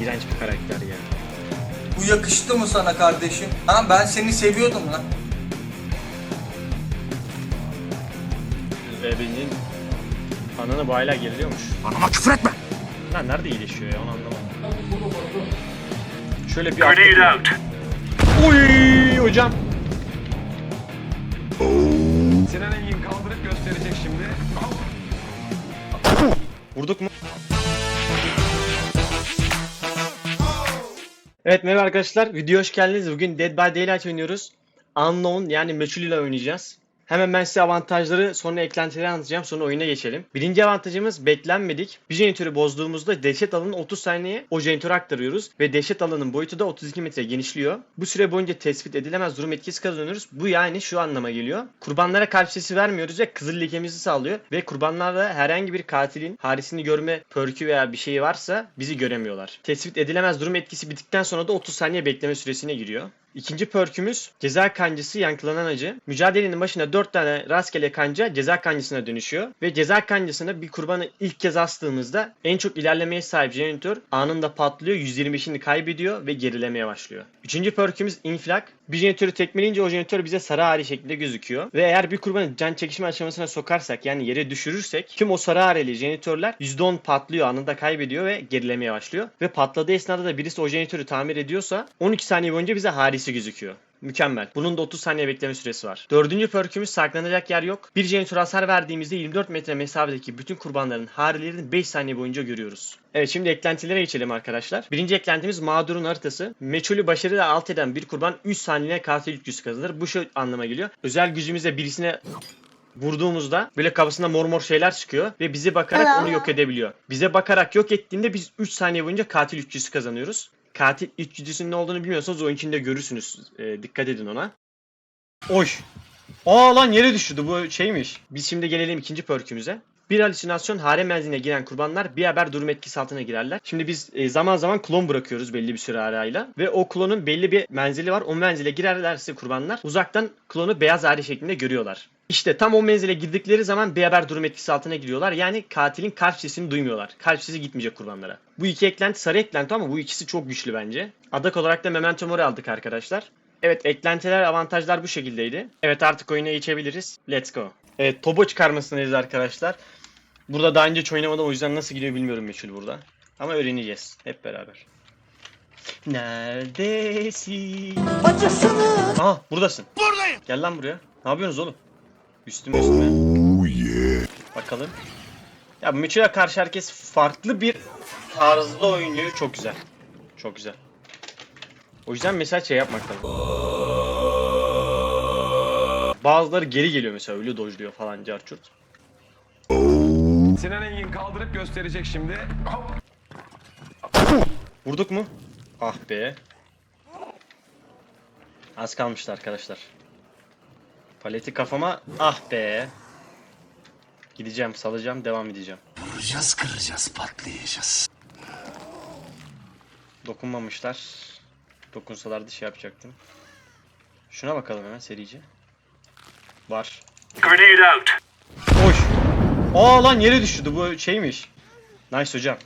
iğrenç bir karakter ya. Bu yakıştı mı sana kardeşim? Ha ben seni seviyordum lan. Ve bildiğin ananı bayla geriliyormuş. Anama küfür etme. Lan nerede iyileşiyor ya onu anlamadım. Şöyle bir Grenade out. Uy hocam. Sinan Engin kaldırıp gösterecek şimdi. Vurduk mu? Evet merhaba arkadaşlar. Videoya hoş geldiniz. Bugün Dead by Daylight oynuyoruz. Unknown yani meçhul ile oynayacağız. Hemen ben size avantajları sonra eklentileri anlatacağım. Sonra oyuna geçelim. Birinci avantajımız beklenmedik. Bir jeneratörü bozduğumuzda dehşet alanı 30 saniye o jeneratöre aktarıyoruz. Ve dehşet alanın boyutu da 32 metre genişliyor. Bu süre boyunca tespit edilemez durum etkisi kazanıyoruz. Bu yani şu anlama geliyor. Kurbanlara kalp sesi vermiyoruz ve kızıl lekemizi sağlıyor. Ve kurbanlarda herhangi bir katilin harisini görme pörkü veya bir şeyi varsa bizi göremiyorlar. Tespit edilemez durum etkisi bittikten sonra da 30 saniye bekleme süresine giriyor. İkinci perkümüz ceza kancısı yankılanan acı. Mücadelenin başında 4 tane rastgele kanca ceza kancısına dönüşüyor. Ve ceza kancısına bir kurbanı ilk kez astığımızda en çok ilerlemeye sahip jeneratör anında patlıyor. 125'ini kaybediyor ve gerilemeye başlıyor. Üçüncü perkümüz infilak. Bir jeneratörü tekmeleyince o jeneratör bize sarı hali şeklinde gözüküyor. Ve eğer bir kurbanı can çekişme aşamasına sokarsak yani yere düşürürsek tüm o sarı hareli jeneratörler %10 patlıyor anında kaybediyor ve gerilemeye başlıyor. Ve patladığı esnada da birisi o jeneratörü tamir ediyorsa 12 saniye boyunca bize harisi gözüküyor. Mükemmel. Bunun da 30 saniye bekleme süresi var. Dördüncü perkümüz saklanacak yer yok. Bir jeneratör hasar verdiğimizde 24 metre mesafedeki bütün kurbanların harilerini 5 saniye boyunca görüyoruz. Evet şimdi eklentilere geçelim arkadaşlar. Birinci eklentimiz mağdurun haritası. Meçhulü başarıyla alt eden bir kurban 3 saniyede katil gücü kazanır. Bu şu anlama geliyor. Özel gücümüzle birisine vurduğumuzda böyle kafasında mor mor şeyler çıkıyor ve bize bakarak onu yok edebiliyor. Bize bakarak yok ettiğinde biz 3 saniye boyunca katil üçlüsü kazanıyoruz. Katil üçlüsünün ne olduğunu bilmiyorsanız oyun içinde görürsünüz. Ee, dikkat edin ona. Oy. Aa lan yere düşürdü bu şeymiş. Biz şimdi gelelim ikinci perkümüze. Bir halüsinasyon harem menziline giren kurbanlar bir haber durum etkisi altına girerler. Şimdi biz e, zaman zaman klon bırakıyoruz belli bir süre arayla. Ve o klonun belli bir menzili var. O menzile girerlerse kurbanlar uzaktan klonu beyaz hali şeklinde görüyorlar. İşte tam o menzile girdikleri zaman bir haber durum etkisi altına giriyorlar. Yani katilin kalp sesini duymuyorlar. Kalp sesi gitmeyecek kurbanlara. Bu iki eklenti sarı eklenti ama bu ikisi çok güçlü bence. Adak olarak da Memento Mori aldık arkadaşlar. Evet eklentiler avantajlar bu şekildeydi. Evet artık oyuna geçebiliriz. Let's go. Evet Tobo çıkarmasındayız arkadaşlar. Burada daha önce hiç oynamadım o yüzden nasıl gidiyor bilmiyorum meçhul burada. Ama öğreneceğiz hep beraber. Neredesin? Acısını. Aha buradasın. Buradayım. Gel lan buraya. Ne yapıyorsunuz oğlum? Üstüme üstüme. Bakalım. Ya bu Mitchell'a karşı herkes farklı bir tarzda oynuyor. Çok güzel. Çok güzel. O yüzden mesela şey yapmak lazım. Bazıları geri geliyor mesela öyle dojluyor falan carçurt. Sinan Engin kaldırıp gösterecek şimdi. Hop. Vurduk mu? Ah be. Az kalmıştı arkadaşlar. Paleti kafama ah be. Gideceğim, salacağım, devam edeceğim. Vuracağız kıracağız patlayacağız. Dokunmamışlar. Dokunsalardı şey yapacaktım. Şuna bakalım hemen serici. Var. Grenade out. Aa lan yere düşürdü bu şeymiş. Nice hocam.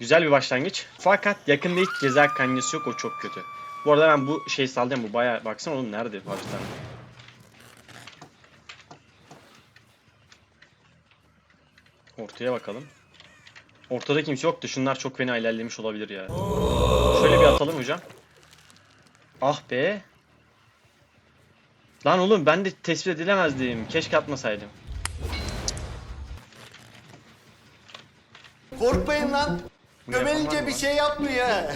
Güzel bir başlangıç. Fakat yakında hiç ceza kancası yok o çok kötü. Bu arada ben bu şey saldım bu baya baksana oğlum nerede baştan. Ortaya bakalım. Ortada kimse yoktu. Şunlar çok fena ilerlemiş olabilir ya. Şöyle bir atalım hocam. Ah be. Lan oğlum ben de tespit edilemezdim. Keşke atmasaydım. Korkmayın lan. Bunu yapan var Gömelince mı bir lan? şey yapmıyor ha.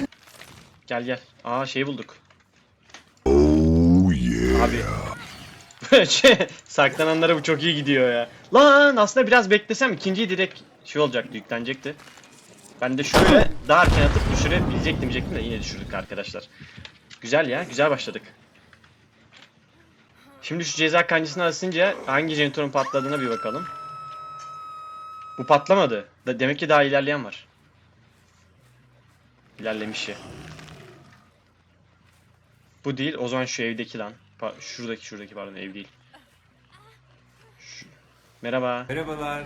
Gel gel. Aa şeyi bulduk. Abi. şey, saklananlara bu çok iyi gidiyor ya. Lan aslında biraz beklesem ikinciyi direkt şey olacaktı yüklenecekti. Ben de şöyle daha erken atıp düşürebilecektim diyecektim de yine düşürdük arkadaşlar. Güzel ya güzel başladık. Şimdi şu ceza kancısını asınca hangi jeneratörün patladığına bir bakalım. Bu patlamadı. Da- Demek ki daha ilerleyen var. İlerlemiş ya. Bu değil. O zaman şu evdeki lan. Pa- şuradaki şuradaki pardon ev değil. Şu- Merhaba. Merhabalar.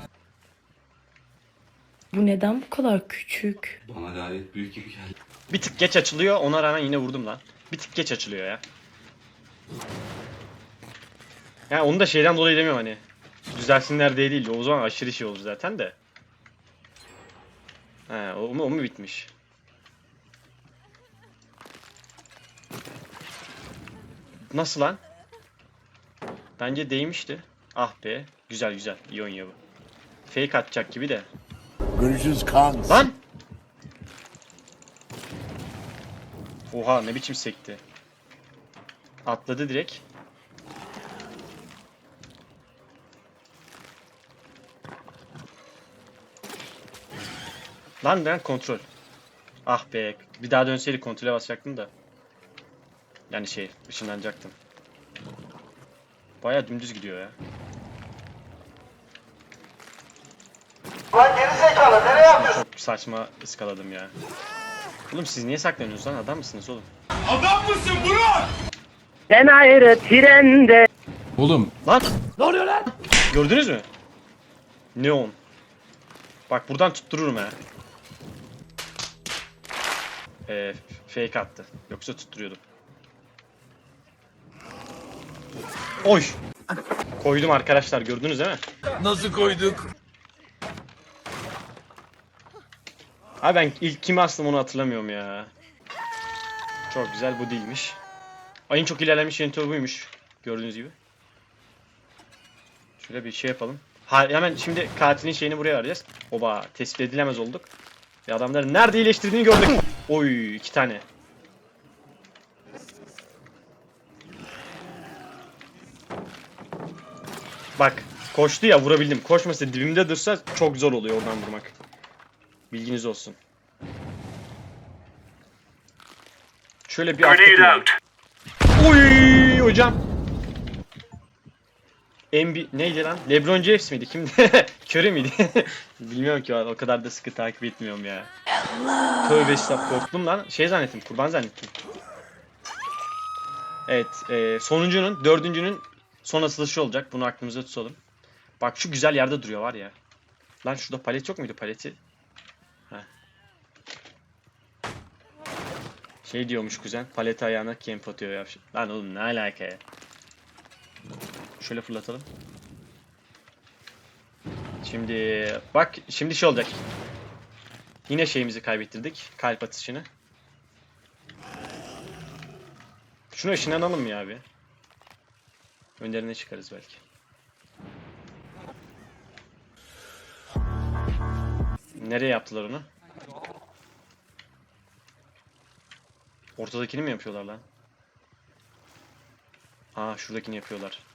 Bu neden bu kadar küçük? Bana gayet büyük gibi geldi. Bir tık geç açılıyor. Ona rağmen yine vurdum lan. Bir tık geç açılıyor ya. Yani onu da şeyden dolayı demiyorum hani. Düzelsinler diye değil. O zaman aşırı şey olur zaten de. He, o mu, o mu bitmiş? Nasıl lan? Bence değmişti. Ah be. Güzel güzel. İyi oynuyor bu. Fake atacak gibi de. Görüşürüz kan. Lan! Oha ne biçim sekti. Atladı direkt. Lan ben kontrol. Ah be. Bir daha dönseydi kontrole basacaktım da. Yani şey ışınlanacaktım. Baya dümdüz gidiyor ya. Çok saçma ıskaladım ya. Oğlum siz niye saklanıyorsunuz lan? Adam mısınız oğlum? Sen ayrı trende Oğlum Lan! Ne oluyor lan? Gördünüz mü? Neon. Bak buradan tuttururum ha. Ee, fake attı. Yoksa tutturuyordum. Oy! Koydum arkadaşlar gördünüz değil mi? nasıl koyduk? Abi ben ilk kimi astım onu hatırlamıyorum ya. Çok güzel bu değilmiş. Ayın çok ilerlemiş yöntemi buymuş. Gördüğünüz gibi. Şöyle bir şey yapalım. Ha, hemen şimdi katilin şeyini buraya vereceğiz. Oba tespit edilemez olduk. Ve adamların nerede iyileştirdiğini gördük. Oy iki tane. Bak koştu ya vurabildim. Koşmasa dibimde dursa çok zor oluyor oradan vurmak. Bilginiz olsun. Şöyle bir attık. Uy hocam. NBA neydi lan? LeBron James miydi? Kimdi? Curry miydi? Bilmiyorum ki o kadar da sıkı takip etmiyorum ya. Tövbe estağfurullah korktum lan. Şey zannettim, kurban zannettim. Evet, e, sonuncunun, dördüncünün son asılışı olacak. Bunu aklımızda tutalım. Bak şu güzel yerde duruyor var ya. Lan şurada palet yok muydu paleti? Heh. Şey diyormuş kuzen, palet ayağına kemp atıyor ya. Lan oğlum ne alaka ya? Şöyle fırlatalım. Şimdi bak şimdi şey olacak. Yine şeyimizi kaybettirdik. Kalp atışını. Şunu ışınlanalım ya abi. Önlerine çıkarız belki. Nereye yaptılar onu? Ortadakini mi yapıyorlar lan? Aa şuradakini yapıyorlar.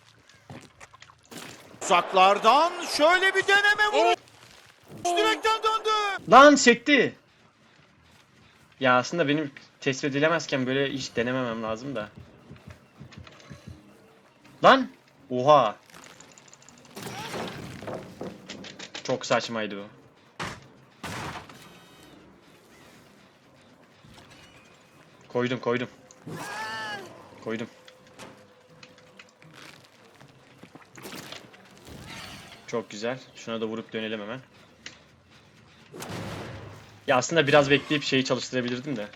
Uzaklardan şöyle bir deneme vur. Direkten döndü. Lan sekti. Ya aslında benim tespit edilemezken böyle hiç denememem lazım da. Lan! Oha! Çok saçmaydı bu. Koydum koydum. Koydum. Çok güzel. Şuna da vurup dönelim hemen. Ya aslında biraz bekleyip şeyi çalıştırabilirdim de.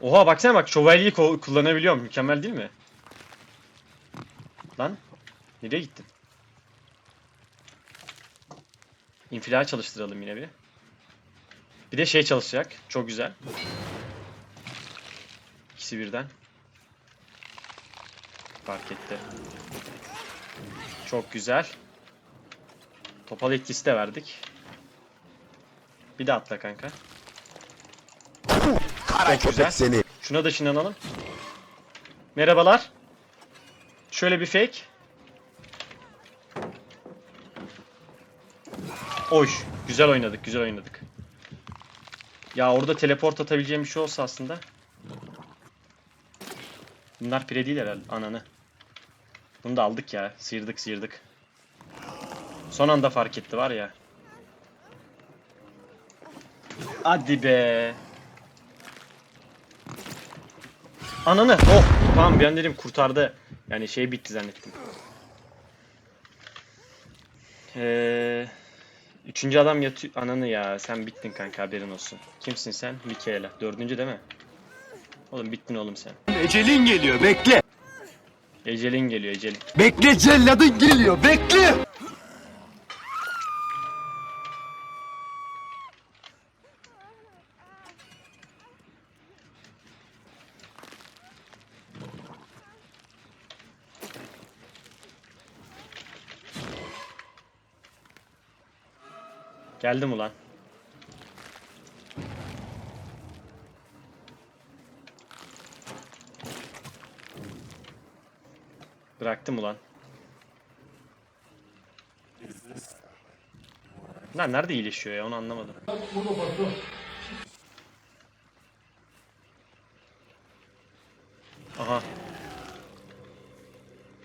Oha baksana bak şövalyeyi kullanabiliyorum. Mükemmel değil mi? Lan. Nereye gittin? İnfilal çalıştıralım yine bir. Bir de şey çalışacak. Çok güzel. İkisi birden. Fark etti. Çok güzel. Topal etkisi de verdik. Bir de atla kanka. Kara Çok güzel. seni. Şuna da ışınlanalım. Merhabalar. Şöyle bir fake. Oy. Güzel oynadık, güzel oynadık. Ya orada teleport atabileceğim bir şey olsa aslında. Bunlar pire değil herhalde. Ananı. Bunu da aldık ya. Sıyırdık sıyırdık. Son anda fark etti var ya. Hadi be. Ananı. Oh. Tamam bir an dedim kurtardı. Yani şey bitti zannettim. Ee, Üçüncü adam yatıyor. Ananı ya sen bittin kanka haberin olsun. Kimsin sen? Mikaela. Dördüncü değil mi? Oğlum bittin oğlum sen. Ecelin geliyor bekle. Ecelin geliyor ecelin. Bekle celladın geliyor bekle. Geldim ulan. Bıraktım ulan. Lan nerede iyileşiyor ya onu anlamadım. Aha.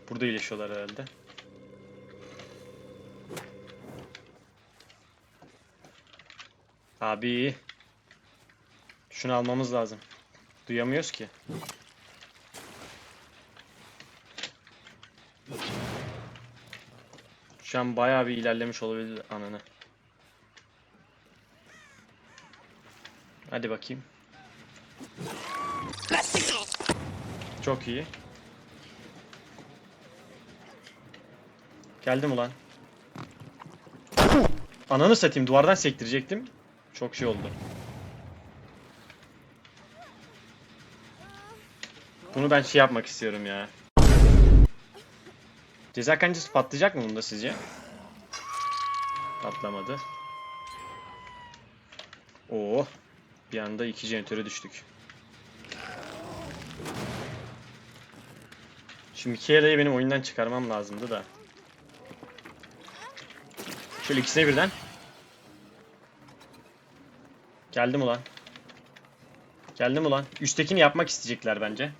Burada iyileşiyorlar herhalde. Abi. Şunu almamız lazım. Duyamıyoruz ki. Şu an bayağı bir ilerlemiş olabilir ananı. Hadi bakayım. Çok iyi. Geldim ulan. Ananı satayım duvardan sektirecektim. Çok şey oldu. Bunu ben şey yapmak istiyorum ya. Ceza kancası patlayacak mı bunda sizce? Patlamadı. Oo. Bir anda iki jeneratöre düştük. Şimdi Mikaela'yı benim oyundan çıkarmam lazımdı da. Şöyle ikisine birden. Geldim ulan. Geldim ulan. Üsttekini yapmak isteyecekler bence.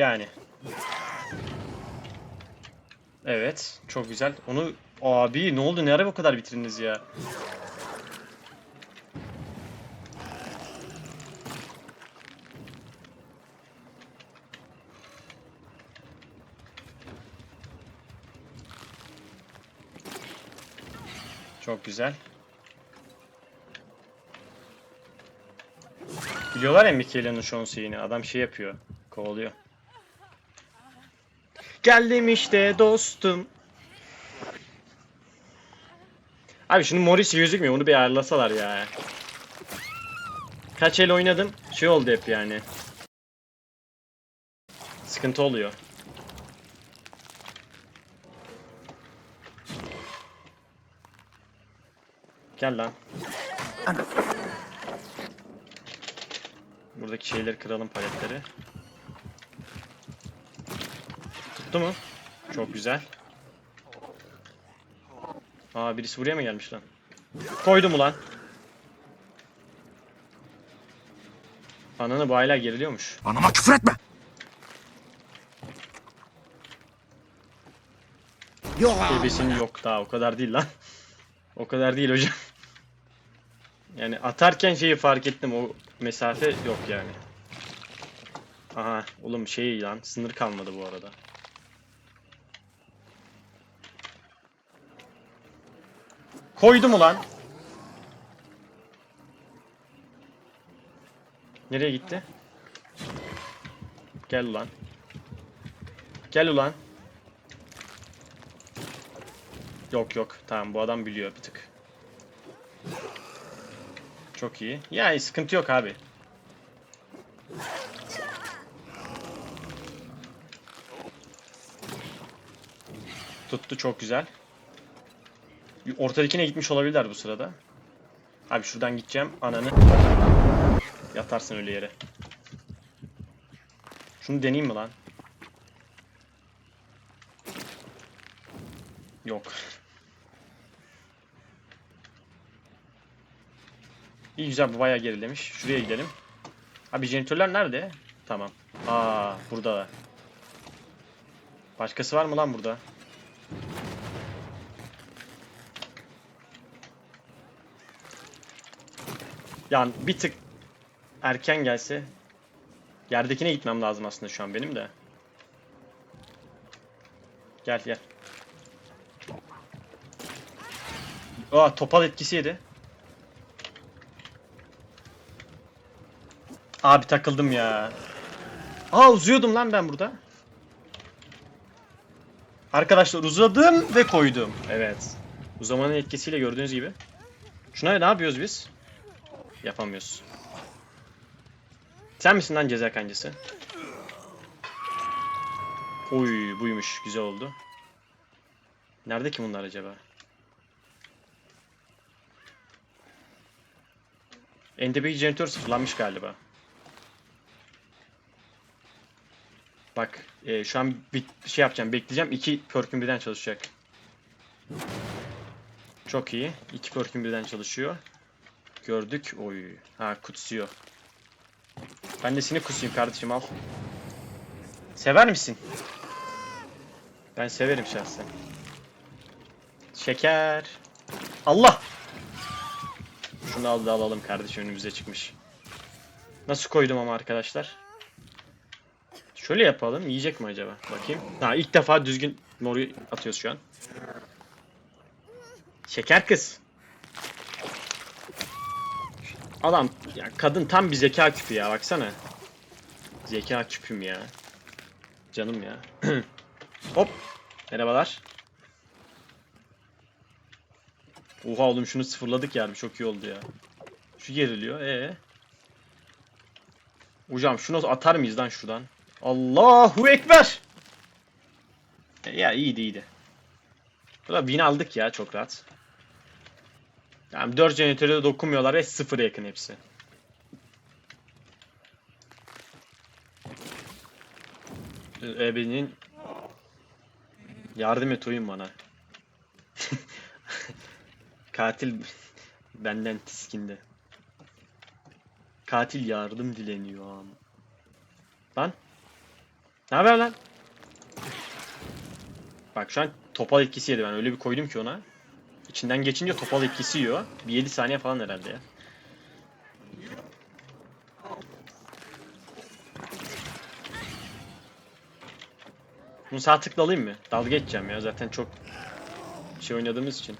Yani. Evet. Çok güzel. Onu... Abi ne oldu? Ne ara bu kadar bitiriniz ya? Çok güzel. Biliyorlar ya an şeyini. Adam şey yapıyor. Kovalıyor. Geldim işte dostum. Abi şunun Morris gözükmüyor. Onu bir ayarlasalar ya. Kaç el oynadım. Şey oldu hep yani. Sıkıntı oluyor. Gel lan. Buradaki şeyleri kıralım paletleri. Tuttu mu? Çok güzel. Aa birisi buraya mı gelmiş lan? Koydum ulan. Ananı bu hala geriliyormuş. Anama küfür etme. Bebesinin yok daha o kadar değil lan. o kadar değil hocam. Yani atarken şeyi fark ettim o mesafe yok yani. Aha oğlum şey lan sınır kalmadı bu arada. Koydum ulan. Nereye gitti? Gel ulan. Gel ulan. Yok yok. Tamam bu adam biliyor bir tık. Çok iyi. Yani sıkıntı yok abi. Tuttu çok güzel. Ortadakine gitmiş olabilirler bu sırada. Abi şuradan gideceğim. Ananı. Yatarsın öyle yere. Şunu deneyeyim mi lan? Yok. İyi güzel bu bayağı gerilemiş. Şuraya gidelim. Abi jeneratörler nerede? Tamam. Aa burada. Başkası var mı lan burada? Yani bir tık erken gelse yerdekine gitmem lazım aslında şu an benim de. Gel gel. Aa topal etkisi yedi. Abi takıldım ya. Aa uzuyordum lan ben burada. Arkadaşlar uzadım ve koydum. Evet. Uzamanın etkisiyle gördüğünüz gibi. Şuna ne yapıyoruz biz? Yapamıyoruz. Sen misin lan ceza kancası? Oy buymuş. Güzel oldu. Nerede ki bunlar acaba? NTP'yi jeneratör sıfırlanmış galiba. Bak e, şu an bir şey yapacağım. Bekleyeceğim. İki perk'üm birden çalışacak. Çok iyi. İki perk'üm birden çalışıyor. Gördük. Oy. Ha kutsuyor. Ben de seni kusayım kardeşim al. Sever misin? Ben severim şahsen. Şeker. Allah! Şunu al da alalım kardeşim önümüze çıkmış. Nasıl koydum ama arkadaşlar? Şöyle yapalım. Yiyecek mi acaba? Bakayım. Ha ilk defa düzgün moru atıyoruz şu an. Şeker kız. Adam ya kadın tam bir zeka küpü ya baksana. Zeka küpüm ya. Canım ya. Hop. Merhabalar. Oha oğlum şunu sıfırladık yani çok iyi oldu ya. Şu geriliyor. Ee. Hocam şunu atar mıyız lan şuradan? Allahu Ekber. Ya iyiydi iyiydi. Bu da win aldık ya çok rahat. Yani 4 jeneratöre de dokunmuyorlar ve sıfıra yakın hepsi. Ebe'nin yardım et oyun bana. Katil benden tiskindi. Katil yardım dileniyor ama. Lan. Ne haber lan? Bak şu an topal etkisi yedi ben öyle bir koydum ki ona. İçinden geçince topal etkisi yiyor. Bir 7 saniye falan herhalde ya. Bunu sağ tıkla alayım mı? Dalga geçeceğim ya zaten çok şey oynadığımız için.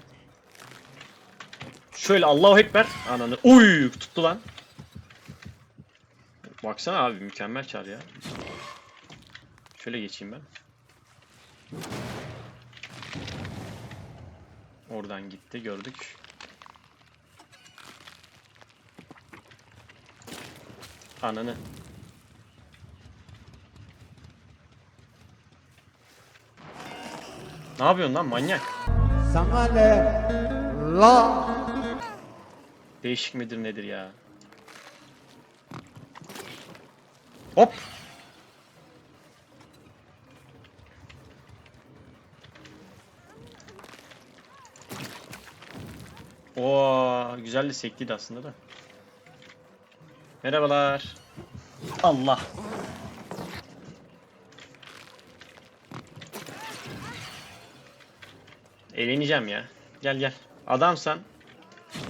Şöyle Allahu Ekber. Ananı. Uy tuttu lan. Baksana abi mükemmel çar ya. Şöyle geçeyim ben. Oradan gitti gördük. Ananı. Ne yapıyorsun lan manyak? Sana ne? La. Değişik midir nedir ya? Hop. Oo, güzel de sektiydi aslında da. Merhabalar. Allah. Eğleneceğim ya. Gel gel. Adamsan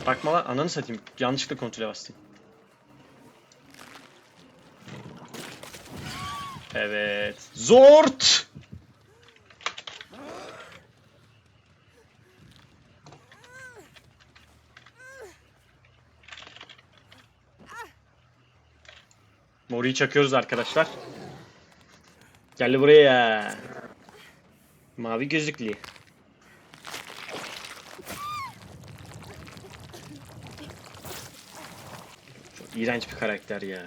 Bakma lan ananı satayım. Yanlışlıkla kontrole bastım. Evet. Zort! Mori'yi çakıyoruz arkadaşlar. Gel buraya. Mavi gözlüklü. Çok iğrenç bir karakter ya.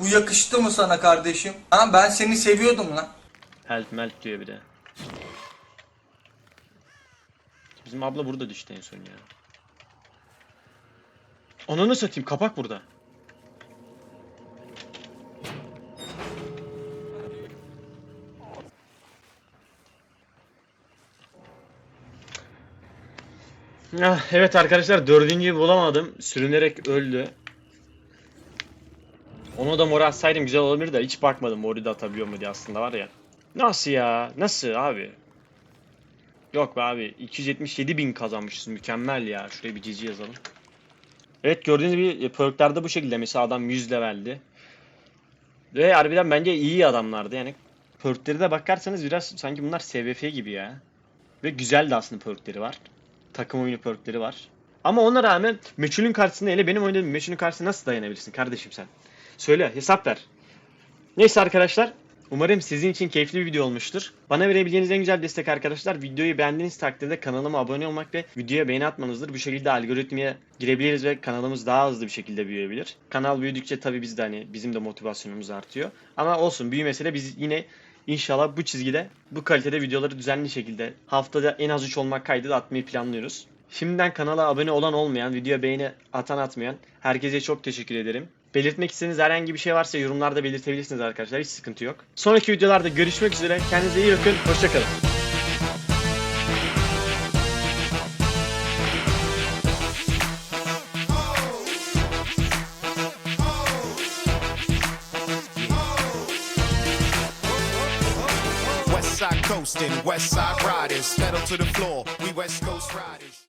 Bu yakıştı mı sana kardeşim? Ha ben seni seviyordum lan. Help melt diyor bir de. Bizim abla burada düştü en son ya. Ananı satayım kapak burada. Evet arkadaşlar dördüncüyü bulamadım. Sürünerek öldü. Onu da mora atsaydım güzel olabilir de hiç bakmadım mori de atabiliyor mu diye aslında var ya. Nasıl ya? Nasıl abi? Yok be abi 277 bin kazanmışız mükemmel ya. Şuraya bir cici yazalım. Evet gördüğünüz gibi perkler bu şekilde. Mesela adam 100 leveldi. Ve harbiden bence iyi adamlardı yani. Perkleri de bakarsanız biraz sanki bunlar SVF gibi ya. Ve güzel de aslında perkleri var. Takım oyunu perkleri var. Ama ona rağmen Meçhul'ün karşısında hele benim oynadığım Meçhul'ün karşısında nasıl dayanabilirsin kardeşim sen? Söyle hesap ver. Neyse arkadaşlar. Umarım sizin için keyifli bir video olmuştur. Bana verebileceğiniz en güzel destek arkadaşlar videoyu beğendiğiniz takdirde kanalıma abone olmak ve videoya beğeni atmanızdır. Bu şekilde algoritmaya girebiliriz ve kanalımız daha hızlı bir şekilde büyüyebilir. Kanal büyüdükçe tabii biz de hani bizim de motivasyonumuz artıyor. Ama olsun büyümese de biz yine inşallah bu çizgide bu kalitede videoları düzenli şekilde haftada en az 3 olmak kaydıyla atmayı planlıyoruz. Şimdiden kanala abone olan olmayan, videoya beğeni atan atmayan herkese çok teşekkür ederim. Belirtmek istediğiniz herhangi bir şey varsa yorumlarda belirtebilirsiniz arkadaşlar. Hiç sıkıntı yok. Sonraki videolarda görüşmek üzere. Kendinize iyi bakın. Hoşçakalın. West side riders, pedal to the floor. We West Coast riders.